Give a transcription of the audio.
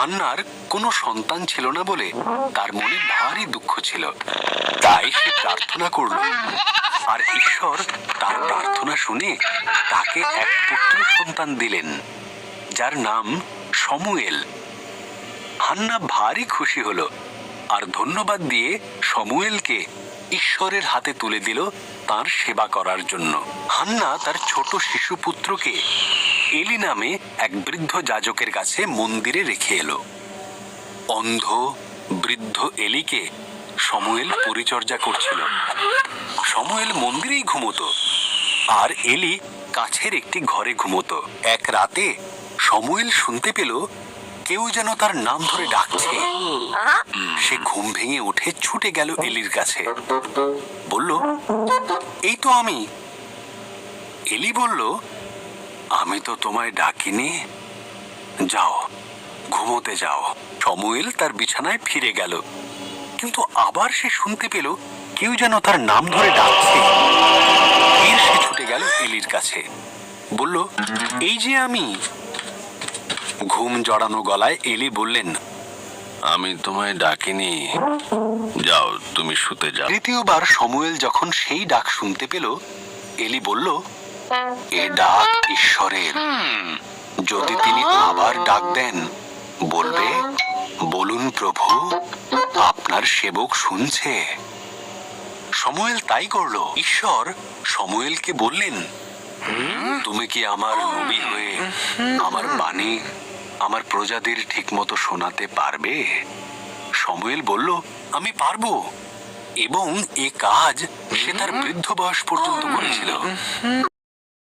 হান্নার কোনো সন্তান ছিল না বলে তার মনে ভারী দুঃখ ছিল। তাই সে প্রার্থনা করল, আর ঈশ্বর তার প্রার্থনা শুনে তাকে এক পুত্র সন্তান দিলেন, যার নাম সমুয়েল। হান্না ভারী খুশি হলো, আর ধন্যবাদ দিয়ে সমুয়েলকে ঈশ্বরের হাতে তুলে দিল তার সেবা করার জন্য। হান্না তার ছোট শিশু পুত্রকে এলি নামে এক বৃদ্ধ যাজকের কাছে মন্দিরে রেখে এলো। অন্ধ, বৃদ্ধ এলিকে সমুয়েল পরিচর্যা করছিল। সমুয়েল মন্দিরেই ঘুমতো, আর এলি কাছের একটি ঘরে ঘুমতো। এক রাতে সময়েল শুনতে পেল কেউ যেন তার নাম ধরে ডাকছে। সে ঘুম ভেঙে উঠে ছুটে গেল এলির কাছে। বলল, এই তো আমি। এলি বলল, আমি তো তোমায় ডাকিনি। যাও, ঘুমোতে যাও। সমুয়েল তার বিছানায় ফিরে গেল। কিন্তু আবার সে শুনতে পেল, কেউ যেন তার নাম ধরে ডাকছে। ফির সে ছুটে গেল এলির কাছে। বলল, এই যে আমি। ঘুম জড়ানো গলায় এলি বললেন আমি তোমায় ডাকিনি। যাও, তুমি শুতে যাও। তৃতীয়বার সমুয়েল যখন সেই ডাক শুনতে পেল, এলি বলল, এ ডাক ঈশ্বরের। যদি তিনি আবার ডাক দেন, বলবে, বলুন প্রভু, আপনার সেবক শুনছে। সমুয়েল তাই করল। ঈশ্বর সমুয়েলকে বললেন, তুমি কি আমার নবী হয়ে আমার বাণী আমার প্রজাদের ঠিকমতো শোনাতে পারবে? সময়েল বলল আমি পারব। এবং এ কাজ সে তার বৃদ্ধ বয়স পর্যন্ত করেছিল।